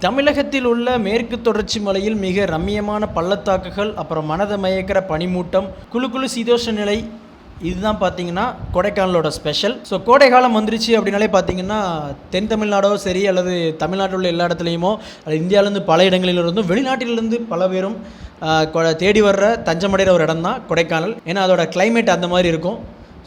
தமிழகத்தில் உள்ள மேற்கு தொடர்ச்சி மலையில் மிக ரம்மியமான பள்ளத்தாக்குகள் அப்புறம் மனதை மயக்கிற பனிமூட்டம் குழு குழு சீதோஷ நிலை இதுதான் பார்த்தீங்கன்னா கொடைக்கானலோட ஸ்பெஷல் ஸோ கோடை காலம் வந்துருச்சு அப்படின்னாலே பார்த்தீங்கன்னா தென் தமிழ்நாடோ சரி அல்லது தமிழ்நாட்டில் உள்ள எல்லா இடத்துலையுமோ அல்லது இந்தியாவிலேருந்து பல இடங்களிலிருந்தும் வெளிநாட்டிலிருந்து பல பேரும் கொ- தேடி வர்ற தஞ்சமடைகிற ஒரு இடம் தான் கொடைக்கானல். ஏன்னா அதோட கிளைமேட் அந்த மாதிரி இருக்கும்.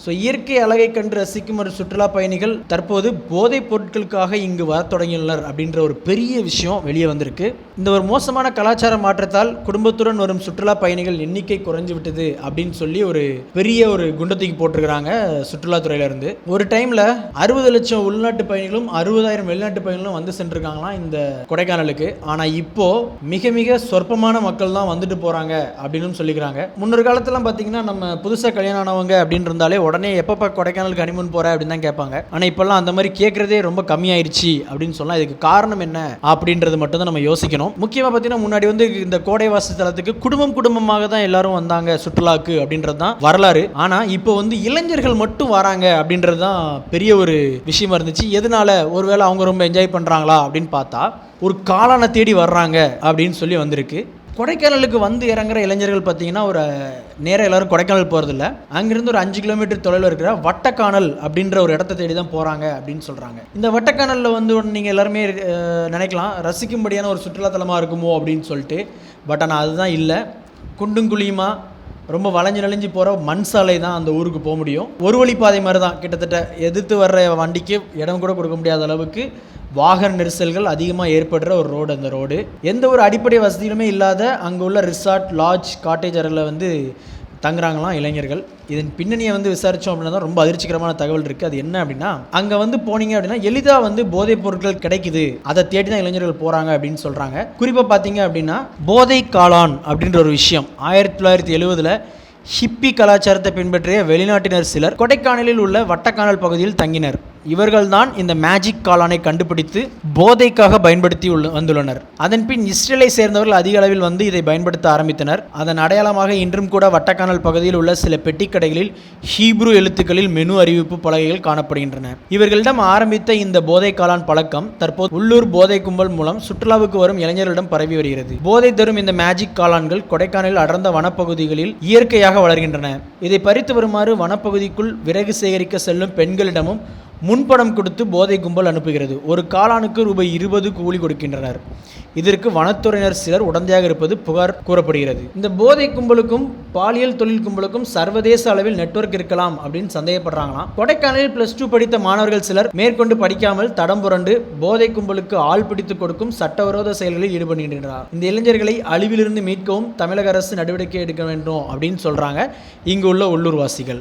ஸோ இயற்கை அழகை கண்டு ரசிக்கும் ஒரு சுற்றுலா பயணிகள் தற்போது போதைப் பொருட்களுக்காக இங்கு வர தொடங்கியுள்ளனர் அப்படின்ற ஒரு பெரிய விஷயம் வெளியே வந்திருக்கு. இந்த ஒரு மோசமான கலாச்சார மாற்றத்தால் குடும்பத்துடன் வரும் சுற்றுலா பயணிகள் எண்ணிக்கை குறைஞ்சு விட்டது அப்படின்னு சொல்லி ஒரு பெரிய ஒரு குண்டத்துக்கு போட்டிருக்கிறாங்க சுற்றுலாத்துறையிலேருந்து ஒரு டைமில் அறுபது லட்சம் உள்நாட்டு பயணிகளும் அறுபதாயிரம் வெளிநாட்டு பயணிகளும் வந்து சென்றிருக்காங்களாம் இந்த கொடைக்கானலுக்கு. ஆனால் இப்போது மிக மிக சொற்பமான மக்கள் தான் வந்துட்டு போகிறாங்க அப்படின்னு சொல்லிக்கிறாங்க. முன்னொரு காலத்துலாம் பார்த்தீங்கன்னா நம்ம புதுசாக கல்யாணம் ஆனவங்க அப்படின்னு இருந்தாலே உடனே எப்பப்போ கொடைக்கானலுக்கு ஹனிமூன் போற அப்படின்னு தான் கேட்பாங்க. ஆனால் இப்போல்லாம் அந்த மாதிரி கேட்குறதே ரொம்ப கம்மியாயிருச்சு அப்படின்னு சொல்லலாம் இதுக்கு காரணம் என்ன அப்படின்றது மட்டும் தான் நம்ம யோசிக்கணும். முக்கியமாக பார்த்தீங்கன்னா முன்னாடி வந்து இந்த கோடைவாசி தலத்துக்கு குடும்பம் குடும்பமாக தான் எல்லாரும் வந்தாங்க சுற்றுலாக்கு அப்படின்றது தான் வரலாறு. ஆனால் இப்போ வந்து இளைஞர்கள் மட்டும் வராங்க அப்படின்றது தான் பெரிய ஒரு விஷயமா இருந்துச்சு. எதனால? ஒருவேளை அவங்க ரொம்ப என்ஜாய் பண்ணுறாங்களா அப்படின்னு பார்த்தா ஒரு காளானை தேடி வர்றாங்க அப்படின்னு சொல்லி வந்திருக்கு. கொடைக்கானலுக்கு வந்து இறங்குற இளைஞர்கள் பார்த்தீங்கன்னா ஒரு நேராக எல்லாரும் கொடைக்கானல் போகிறதில்ல அங்கிருந்து ஒரு அஞ்சு கிலோமீட்டர் தொலைவில் இருக்கிற வட்டக்கானல் அப்படின்ற ஒரு இடத்த தேடி தான் போகிறாங்க அப்படின்னு சொல்கிறாங்க இந்த வட்டக்கானலில் வந்து நீங்கள் எல்லாருமே நினைக்கலாம் ரசிக்கும்படியான ஒரு சுற்றுலாத்தலமாக இருக்குமோ அப்படின்னு சொல்லிட்டு. பட் ஆனால் அதுதான் இல்லை. குண்டும் குழியுமா ரொம்ப வளைஞ்சு நெளிஞ்சு போகிற மண் சாலை தான் அந்த ஊருக்கு போக முடியும். ஒரு வழி பாதை மாதிரி தான் கிட்டத்தட்ட எதிர்த்து வர்ற வண்டிக்கு இடம் கூட கொடுக்க முடியாத அளவுக்கு வாகன நெரிசல்கள் அதிகமாக ஏற்படுற ஒரு ரோடு அந்த ரோடு எந்த ஒரு அடிப்படை வசதிகளுமே இல்லாத அங்கே உள்ள ரிசார்ட் லாட்ஜ் காட்டேஜ் அறையில் வந்து தங்குறாங்களாம் இளைஞர்கள். இதன் பின்னணியை வந்து விசாரித்தோம் அப்படின்னா தான் ரொம்ப அதிர்ச்சிகரமான தகவல் இருக்குது அது என்ன அப்படின்னா அங்கே வந்து போனீங்க அப்படின்னா எளிதாக வந்து போதைப் பொருட்கள் கிடைக்குது. அதை தேடி தான் இளைஞர்கள் போகிறாங்க அப்படின்னு சொல்கிறாங்க குறிப்பாக பார்த்தீங்க அப்படின்னா போதை காளான் அப்படின்ற ஒரு விஷயம். ஆயிரத்தி தொள்ளாயிரத்தி எழுவதில் ஹிப்பி கலாச்சாரத்தை பின்பற்றிய வெளிநாட்டினர் சிலர் கொடைக்கானலில் உள்ள வட்டக்கானல் பகுதியில் தங்கினர். இவர்கள்தான் இந்த மேஜிக் காளானை கண்டுபிடித்து போதைக்காக பயன்படுத்தி உள்ள வந்துள்ளனர். அதன்பின் இஸ்ரேலை சேர்ந்தவர்கள் அதிக அளவில் வந்து இதை பயன்படுத்த ஆரம்பித்தனர். அதன் அடையாளமாக இன்றும் கூட வட்டக்கானல் பகுதியில் உள்ள சில பெட்டிக்கடைகளில் ஹீப்ரு எழுத்துக்களில் மெனு அறிவிப்பு பலகைகள் காணப்படுகின்றன. இவர்களிடம் ஆரம்பித்த இந்த போதை காளான் பழக்கம் தற்போது உள்ளூர் போதை கும்பல் மூலம் சுற்றுலாவுக்கு வரும் இளைஞர்களிடம் பரவி வருகிறது. போதை தரும் இந்த மேஜிக் காளான்கள் கொடைக்கானலில் அடர்ந்த வனப்பகுதிகளில் இயற்கையாக வளர்கின்றன. இதை பறித்து வருமாறு வனப்பகுதிக்குள் விறகு சேகரிக்க செல்லும் பெண்களிடமும் முன்பணம் கொடுத்து போதை கும்பல் அனுப்புகிறது. ஒரு காலானுக்கு ரூபாய் இருபது கூலி கொடுக்கின்றனர். இதற்கு வனத்துறையினர் சிலர் உடந்தையாக இருப்பது புகார் கூறப்படுகிறது. இந்த போதை கும்பலுக்கும் பாலியல் தொழில் கும்பலுக்கும் சர்வதேச அளவில் நெட்வொர்க் இருக்கலாம் அப்படின்னு சந்தேகப்படுறாங்களாம். கொடைக்கானலில் பிளஸ் டூ படித்த மாணவர்கள் சிலர் மேற்கொண்டு படிக்காமல் தடம் புரண்டு போதை கும்பலுக்கு ஆள் பிடித்து கொடுக்கும் சட்டவிரோத செயல்களில் ஈடுபடுகின்றனர். இந்த இளைஞர்களை அழிவிலிருந்து மீட்கவும் தமிழக அரசு நடவடிக்கை எடுக்க வேண்டும் அப்படின்னு சொல்றாங்க இங்கு உள்ள உள்ளூர்வாசிகள்.